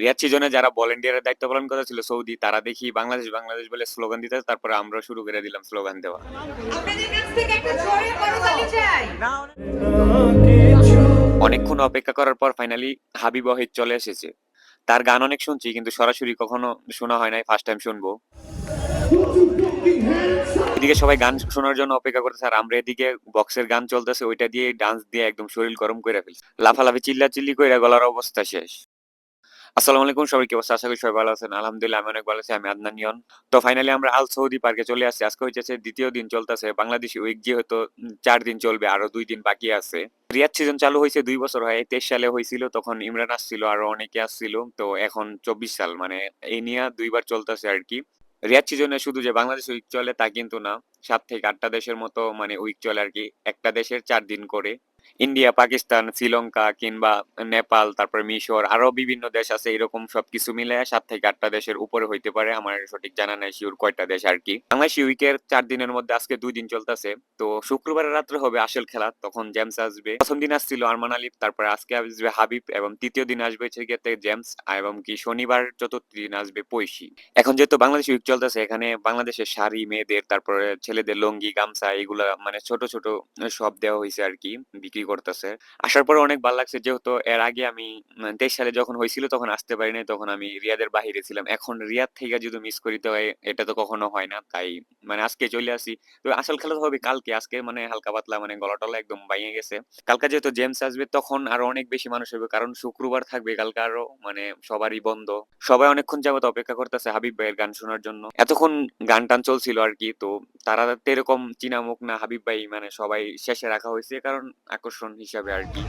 রিয়াদ সিজনে যারা ভলেন্টিয়ারের দায়িত্ব পালন করেছিল সৌদি তারা দেখি বাংলাদেশ বাংলাদেশ বলে স্লোগান দিতে তারপরে আমরা শুরু করে দিলাম স্লোগান দেওয়া। অনেকক্ষণ অপেক্ষা করার পর ফাইনালি হাবিব ওয়াহিদ চলে এসেছে। তার গান অনেক শুনছি কিন্তু সরাসরি কখনো শোনা হয় নাই ফার্স্ট টাইম শুনব। এদিকে সবাই গান শোনার জন্য অপেক্ষা করতেছে আর আমরা এদিকে বক্সের গান চলতেছে ওইটা দিয়ে ডান্স দিয়ে একদম শরীর গরম করে ফেলছি। লাফালাফি চিল্লা চিল্লি করে গলার অবস্থা শেষ। আসসালামু আলাইকুম, সবাই কি অবস্থা? আশা করি সবাই ভালো আছেন। আলহামদুলিল্লাহ, আমি অনেক ভালো আছি, আমি আদনান নিয়ন। তো ফাইনালি আমরা আল সৌদি পার্কে চলে আসছি। আজকে হচ্ছে দ্বিতীয় দিন চলতেছে বাংলাদেশি উইক যেহেতু চার দিন চলবে, আরও দুই দিন বাকি আছে। রিয়াদ সিজন চালু হয়েছে দুই বছর হয়। তেইশ সালে হয়েছিল তখন ইমরান আসছিল, আরও অনেকে আসছিল। তো এখন চব্বিশ সাল মানে এই নিয়ে দুইবার চলতেছে আর কি রিয়াদ সিজনে শুধু যে বাংলাদেশ উইক চলে তা কিন্তু না। সাত থেকে আটটা দেশের মতো মানে উইক চলে আর কি একটা দেশের চার দিন করে। ইন্ডিয়া পাকিস্তান শ্রীলঙ্কা কিংবা নেপাল তারপর মিশর আরও বিভিন্ন দেশ আছে, এরকম সবকিছু মিলে সাত থেকে আটটা দেশের উপরে হইতে পারে, আমার সঠিক জানা নাই শিওর কয়টা দেশ আর কি। বাংলাদেশি উইকের চার দিনের মধ্যে আজকে দুই দিন চলতেছে, তো শুক্রবারের রাত্রে হবে আসল খেলা, তখন জেমস আসবে। প্রথম দিন আসছিল আরমান আলিফ, তারপরে আজকে আসবে হাবিব, এবং তৃতীয় দিন আসবে গিয়ে জেমস এবং কি শনিবার চতুর্থ দিন আসবে পৈশি। এখন যেহেতু বাংলাদেশ উইক চলতেছে, এখানে বাংলাদেশের শাড়ি, মেয়েদের, তারপরে ছেলেদের লঙ্গি, গামছা, এগুলা মানে ছোট ছোট সব দেওয়া হয়েছে আর কি বিক্রি করতেছে। আসার পরে অনেক ভালো লাগছে, যেহেতু এর আগে আমি তেইশ সালে যখন হয়েছিল তখন আসতে পারি নাই, তখন আমি রিয়াদের বাহিরে ছিলাম। এখন রিয়াদ থেকে যদি মিস করিতে হয় এটা তো কখনো হয় না। তাই মানে আজকে চলে আসি। তো আসল খেলা তো হবে কালকে। আজকে মানে হালকা পাতলা মানে গলা টলা একদম বাইয়ে গেছে। কালকে যেহেতু জেমস আসবে, তখন আরও অনেক বেশি মানুষ হবে কারণ শুক্রবার থাকবে, কালকে আরও মানে সবারই বন্ধ। সবাই অনেকক্ষণ যাবত অপেক্ষা করতেছে হাবিব ভাইয়ের গান শোনার জন্য। এতক্ষণ গান টান চলছিল আর কি, তো তারা তো এরকম চিনা মুখ না হাবিব ভাই মানে সবাই শেষে রাখা হয়েছে, কারণ আকর্ষণ হিসাবে আর কি।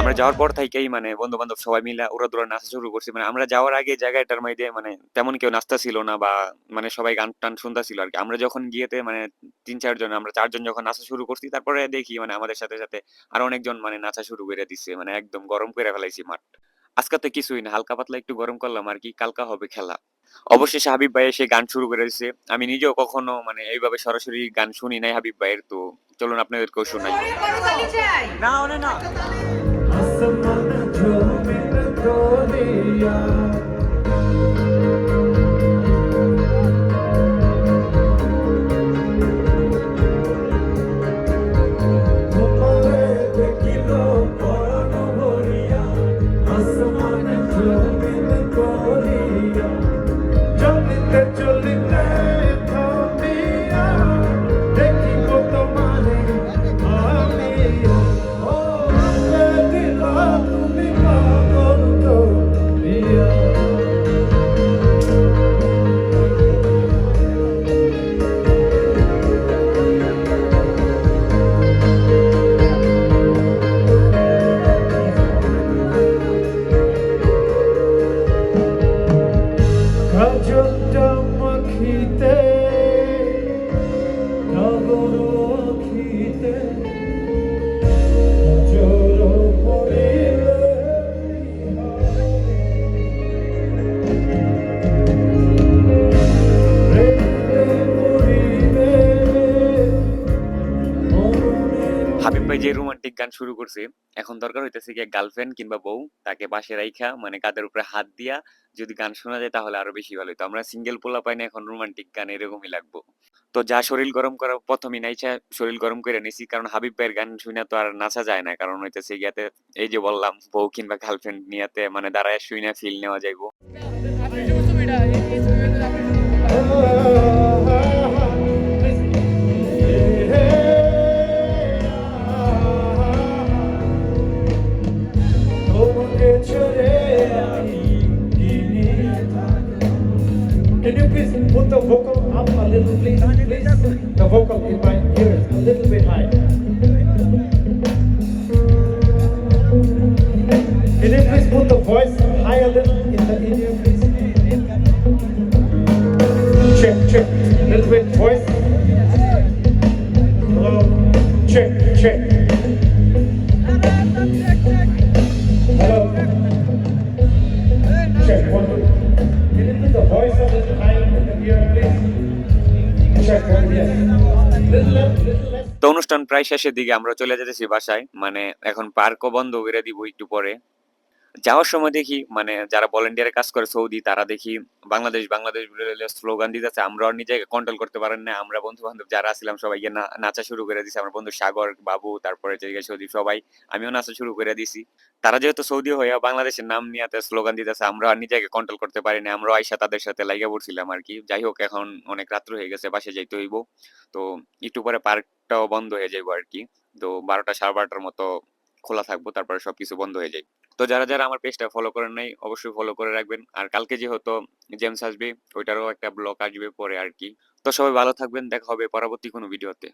আমরা যাওয়ার পর থেকেই মানে বন্ধু বান্ধব সবাই মিলে ওরা দৌড়া নাচা শুরু করছি। মানে আমরা যাওয়ার আগে জায়গাটার মধ্যে মানে তেমন কেউ নাচতা ছিল না বা মানে সবাই গান টান শুনতা ছিল আর কি। আমরা যখন গিয়েতে মানে তিন চারজন, আমরা চারজন যখন নাচা শুরু করছি, তারপরে দেখি মানে আমাদের সাথে সাথে আরও অনেকজন মানে নাচা শুরু করে দিচ্ছে মানে একদম গরম করে ফেলাইছি মাঠ। আজকে তো কিছুই না, হালকা পাতলা একটু গরম করলাম আর কি, কালকা হবে খেলা। অবশেষে হাবিব ভাই এসে গান শুরু করেছে আমি নিজেও কখনো মানে এইভাবে সরাসরি গান শুনি নাই হাবিব ভাইয়ের তো চলুন আপনাদেরকেও শোনাই। না না। হাবিব ভাই যে রোমান্টিক গান শুরু করছে, এখন দরকার হইতেছে কি গার্লফ্রেন্ড কিংবা বউ, তাকে পাশে রাইখা মানে কাদের উপরে হাত দিয়া যদি গান শোনা যায় তাহলে আরও বেশি ভালো হতো আমরা সিঙ্গেল পোলা পাই না এখন রোমান্টিক গান এরকমই লাগবো। তো যা শরীর গরম করা প্রথমে নাইছা শরীর গরম করে নিছি, কারণ হাবিব ভাইয়ের গান শুনে তো আর নাচা যায় না, কারণ হইতেছে গিয়াতে এই যে বললাম, বউ কিংবা গার্লফ্রেন্ড নিয়াতে মানে দাঁড়ায় শুই না ফিল নেওয়া যাইবো। Vocal in my ears a little bit high. Can you please put the voice high a little in the in ear please? Check, check, little bit voice. তো অনুষ্ঠান প্রায় শেষের দিকে আমরা চলে যেতেছি বাসায়। মানে এখন পার্কও বন্ধ করে দিব একটু পরে। যাওয়ার সময় দেখি মানে যারা ভলেন্টিয়ারে কাজ করে সৌদি, তারা দেখি বাংলাদেশ বাংলাদেশ বলে স্লোগান দিতেছে আমরা নিজেকে কন্ট্রোল করতে পারেন না, আমরা বন্ধু বান্ধব যারা ছিলাম সবাইকে না- নাচা শুরু করে দিছি আমার বন্ধু সাগর, বাবু, তারপরে সৌদি, সবাই, আমিও নাচা শুরু করে দিছি তারা যেহেতু সৌদি হয়ে বাংলাদেশের নাম নিয়ে স্লোগান দিতেছে আমরা নিজেকে কন্ট্রোল করতে পারি না আমরা আইসা তাদের সাথে লাইগা পড়ছিলাম আর কি। যাই হোক, এখন অনেক রাত্র হয়ে গেছে বাসে যাইতে হইব। তো একটু পরে পার্কটাও বন্ধ হয়ে যাইব আর কি। তো বারোটা, সাড়ে বারোটার মতো খোলা থাকব, তারপরে সবকিছু বন্ধ হয়ে যায় তো যারা যারা আমার পেজটা ফলো করেন নাই, অবশ্যই ফলো করে রাখবেন। আর কালকে যেহেতু জেমস আসবে, ওইটারও একটা ব্লগ আসবে পরে আর কি। তো সবাই ভালো থাকবেন, দেখা হবে পরবর্তী কোনো ভিডিওতে